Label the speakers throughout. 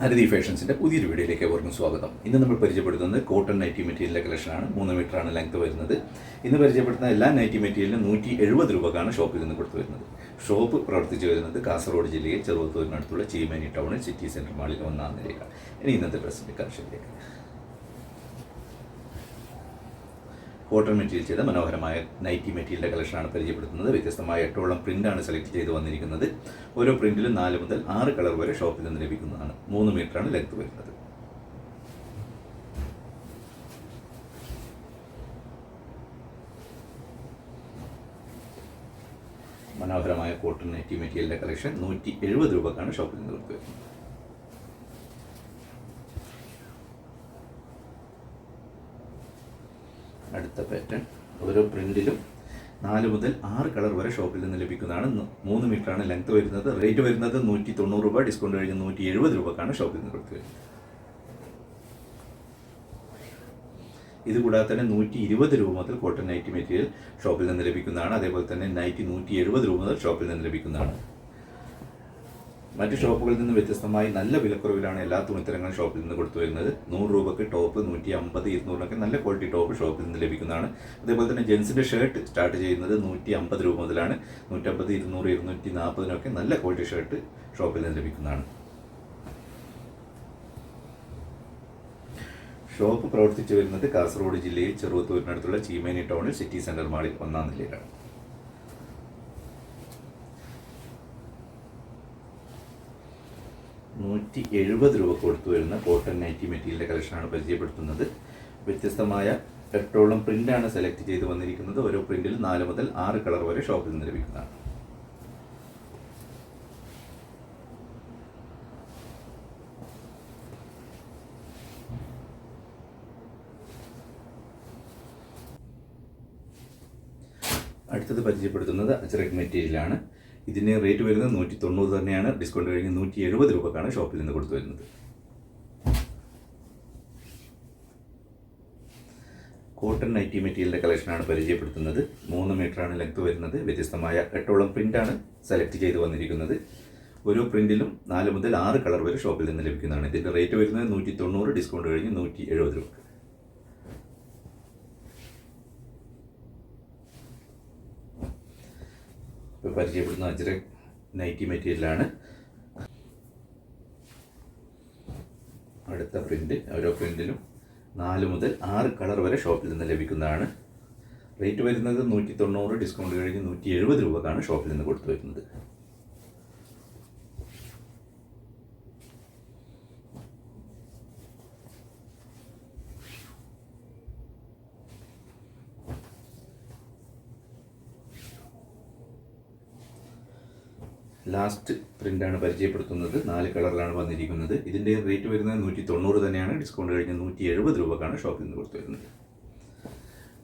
Speaker 1: ഹരിതി ഫാഷൻസിന്റെ പുതിയൊരു വീഡിയോയിലേക്ക് അവർക്കും സ്വാഗതം. ഇന്ന് നമ്മൾ പരിചയപ്പെടുത്തുന്നത് കോട്ടൺ നൈറ്റി മെറ്റീരിയലിന്റെ കളക്ഷനാണ്. മൂന്ന് ആണ് ലെങ്ത് വരുന്നത്. ഇന്ന് പരിചയപ്പെടുത്തുന്ന എല്ലാ നൈറ്റി മെറ്റീരിയലിനും നൂറ്റി എഴുപത് രൂപക്കാണ് ഷോപ്പിൽ നിന്ന് കൊടുത്തു വരുന്നത്. ഷോപ്പ് പ്രവർത്തിച്ചു വരുന്നത് കാസർഗോഡ് ജില്ലയിൽ ചെറുവത്തൂരിനടുത്തുള്ള ചീമേനി ടൗണിൽ സിറ്റി സെന്റർ മാളിൽ ഒന്നാം നിലയിലാണ് ഇനി ഇന്നത്തെ പ്രസിഡന്റ് കളക്ഷനിലേക്ക് കോട്ടൺ മെറ്റീരിയൽ ചെയ്ത മനോഹരമായ നൈറ്റി മെറ്റീരിയലിന്റെ കളക്ഷനാണ് പരിചയപ്പെടുത്തുന്നത്. വ്യത്യസ്തമായ എട്ടോളം പ്രിന്റാണ് സെലക്ട് ചെയ്ത് വന്നിരിക്കുന്നത്. ഓരോ പ്രിന്റിലും നാല് മുതൽ ആറ് കളർ വരെ ഷോപ്പിൽ നിന്ന് ലഭിക്കുന്നതാണ്. മൂന്ന് മീറ്ററാണ് ലെങ്ത് വരുന്നത്. മനോഹരമായ കോട്ടൺ നൈറ്റി മെറ്റീരിയലിന്റെ കളക്ഷൻ നൂറ്റി എഴുപത് രൂപക്കാണ് ഷോപ്പിൽ നിന്ന് കൊടുത്തു അടുത്ത പാറ്റേൺ ഓരോ പ്രിന്റിലും നാല് മുതൽ ആറ് കളർ വരെ ഷോപ്പിൽ നിന്ന് ലഭിക്കുന്നതാണ്. മൂന്ന് മീറ്റർ ആണ് ലെങ്ത് വരുന്നത്. റേറ്റ് വരുന്നത് നൂറ്റി തൊണ്ണൂറ് രൂപ. ഡിസ്കൗണ്ട് കഴിഞ്ഞ് നൂറ്റി എഴുപത് രൂപക്കാണ് ഷോപ്പിൽ നിന്ന് കൊടുത്തു വരുന്നത്. ഇത് കൂടാതെ തന്നെ നൂറ്റി ഇരുപത് രൂപ മുതൽ കോട്ടൺ നൈറ്റി മെറ്റീരിയൽ ഷോപ്പിൽ നിന്ന് ലഭിക്കുന്നതാണ്. അതേപോലെ തന്നെ നൈറ്റി നൂറ്റി എഴുപത് രൂപ മുതൽ ഷോപ്പിൽ നിന്ന് ലഭിക്കുന്നതാണ്. മറ്റ് ഷോപ്പുകളിൽ നിന്ന് വ്യത്യസ്തമായി നല്ല വിലക്കുറവിലാണ് എല്ലാ തുണിത്തരങ്ങളും ഷോപ്പിൽ നിന്ന് കൊടുത്തു വരുന്നത്. നൂറ് രൂപക്ക് ടോപ്പ് നൂറ്റി അമ്പത് ഇരുന്നൂറിനൊക്കെ നല്ല ക്വാളിറ്റി ടോപ്പ് ഷോപ്പിൽ നിന്ന് ലഭിക്കുന്നതാണ്. അതേപോലെ തന്നെ ജെൻസിന്റെ ഷർട്ട് സ്റ്റാർട്ട് ചെയ്യുന്നത് നൂറ്റി അമ്പത് രൂപ മുതലാണ്. നൂറ്റമ്പത് ഇരുന്നൂറ് ഇരുന്നൂറ്റി നാൽപ്പതിനൊക്കെ നല്ല ക്വാളിറ്റി ഷർട്ട് ഷോപ്പിൽ നിന്ന് ലഭിക്കുന്നതാണ്. ഷോപ്പ് പ്രവർത്തിച്ചു വരുന്നത് കാസർഗോഡ് ജില്ലയിൽ ചെറുവത്തൂരിനടുത്തുള്ള ചീമേനി ടൗണിൽ സിറ്റി സെന്റർ മാളിൽ ഒന്നാം നിലയിലാണ്. നൂറ്റി എഴുപത് രൂപ കൊടുത്തു വരുന്ന കോട്ടൺ നൈറ്റി മെറ്റീരിയലിന്റെ കളക്ഷനാണ് പരിചയപ്പെടുത്തുന്നത്. വ്യത്യസ്തമായ എട്ടോളം പ്രിന്റാണ് സെലക്ട് ചെയ്ത് വന്നിരിക്കുന്നത്. ഓരോ പ്രിന്റിൽ നാല് മുതൽ ആറ് കളർ വരെ ഷോപ്പിൽ നിന്ന് ലഭിക്കുന്നതാണ്. അടുത്തത് പരിചയപ്പെടുത്തുന്നത് അച്ചറക് മെറ്റീരിയലാണ് ഇതിന് റേറ്റ് വരുന്നത് നൂറ്റി തൊണ്ണൂറ് തന്നെയാണ്. ഡിസ്കൗണ്ട് കഴിഞ്ഞ് നൂറ്റി എഴുപത് രൂപക്കാണ് ഷോപ്പിൽ നിന്ന് കൊടുത്തു വരുന്നത്. കോട്ടൺ നൈറ്റി മെറ്റീരിയലിന്റെ കളക്ഷനാണ് പരിചയപ്പെടുത്തുന്നത്. മൂന്ന് മീറ്ററാണ് ലെങ്ത് വരുന്നത്. വ്യത്യസ്തമായ എട്ടോളം പ്രിന്റാണ് സെലക്ട് ചെയ്ത് വന്നിരിക്കുന്നത്. ഓരോ പ്രിന്റിലും നാല് മുതൽ ആറ് കളർ വരെ ഷോപ്പിൽ നിന്ന് ലഭിക്കുന്നതാണ്. ഇതിന്റെ റേറ്റ് വരുന്നത് നൂറ്റി തൊണ്ണൂറ് ഡിസ്കൗണ്ട് കഴിഞ്ഞ് നൂറ്റി എഴുപത് രൂപ പരിചയപ്പെടുന്ന അജ്രക് നൈറ്റി മെറ്റീരിയലാണ്. അടുത്ത പ്രിന്റ് ഓരോ പ്രിന്റിലും നാല് മുതൽ ആറ് കളർ വരെ ഷോപ്പിൽ നിന്ന് ലഭിക്കുന്നതാണ്. റേറ്റ് വരുന്നത് നൂറ്റി തൊണ്ണൂറ് ഡിസ്കൗണ്ട് കഴിഞ്ഞ് നൂറ്റി എഴുപത് രൂപക്കാണ് ഷോപ്പിൽ നിന്ന് കൊടുത്തു വരുന്നത് ലാസ്റ്റ് പ്രിന്റാണ് പരിചയപ്പെടുത്തുന്നത്. നാല് കളറിലാണ് വന്നിരിക്കുന്നത്. ഇതിന്റെ റേറ്റ് വരുന്നത് നൂറ്റി തൊണ്ണൂറ് തന്നെയാണ്. ഡിസ്കൗണ്ട് കഴിഞ്ഞ് നൂറ്റി എഴുപത് രൂപക്കാണ് ഷോപ്പിൽ നിന്ന് കൊടുത്തു വരുന്നത്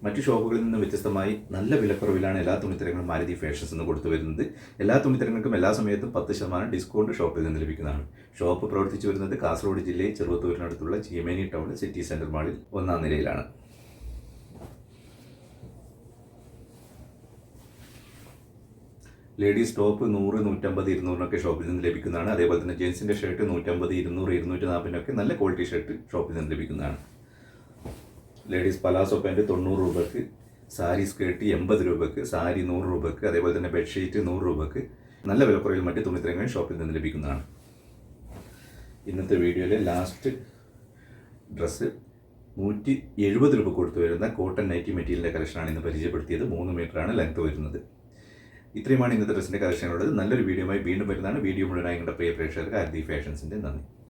Speaker 1: മറ്റു ഷോപ്പുകളിൽ നിന്ന് വ്യത്യസ്തമായി നല്ല വിലക്കുറവിലാണ് എല്ലാ തുണിത്തരങ്ങളും മാരുതി ഫാഷൻസ് എന്ന് കൊടുത്തു വരുന്നത്. എല്ലാ തുണിത്തരങ്ങൾക്കും എല്ലാ സമയത്തും പത്ത് ശതമാനം ഡിസ്കൗണ്ട് ഷോപ്പിൽ നിന്ന് ലഭിക്കുന്നതാണ്. ഷോപ്പ് പ്രവർത്തിച്ചു വരുന്നത് കാസർഗോഡ് ജില്ലയിൽ ചെറുവത്തൂരിനടുത്തുള്ള ചീമേനി ടൗൺ സിറ്റി സെന്റർ മാളിൽ ഒന്നാം നിലയിലാണ്. ലേഡീസ് ടോപ്പ് നൂറ് നൂറ്റമ്പത് ഇരുന്നൂറിനൊക്കെ ഷോപ്പിൽ നിന്ന് ലഭിക്കുന്നതാണ്. അതേപോലെ തന്നെ ജെൻസിന്റെ ഷർട്ട് നൂറ്റമ്പത് ഇരുന്നൂറ് ഇരുന്നൂറ്റി നാൽപ്പതിനൊക്കെ നല്ല ക്വാളിറ്റി ഷർട്ട് ഷോപ്പിൽ നിന്ന് ലഭിക്കുന്നതാണ്. ലേഡീസ് പലാസോ പാന്റ് തൊണ്ണൂറ് രൂപയ്ക്ക് സാരി സ്കേർട്ട് എൺപത് രൂപയ്ക്ക് സാരി നൂറ് രൂപയ്ക്ക് അതേപോലെ തന്നെ ബെഡ്ഷീറ്റ് നൂറ് രൂപയ്ക്ക് നല്ല വിലക്കുറവിൽ മറ്റ് തുണിത്തരങ്ങൾ ഷോപ്പിൽ നിന്ന് ലഭിക്കുന്നതാണ്. ഇന്നത്തെ വീഡിയോയിലെ ലാസ്റ്റ് ഡ്രസ്സ് നൂറ്റി എഴുപത് രൂപ കൊടുത്തു വരുന്ന കോട്ടൺ നൈറ്റി മെറ്റീരിയലിന്റെ കളക്ഷനാണ് ഇന്ന് പരിചയപ്പെടുത്തിയത്. മൂന്ന് മീറ്ററാണ് ലെങ്ത് വരുന്നത്. ഇത്രയുമാണ് ഇന്നത്തെ ഡ്രസ്സിന്റെ കളക്ഷനുള്ളത്. നല്ലൊരു വീഡിയോയുമായി വീണ്ടും വരുന്നതാണ്. വീഡിയോ മുഴുവനായി കണ്ട പ്രിയ പ്രേക്ഷകർക്ക് ആർദി ഫാഷൻസിന്റെ നന്ദി.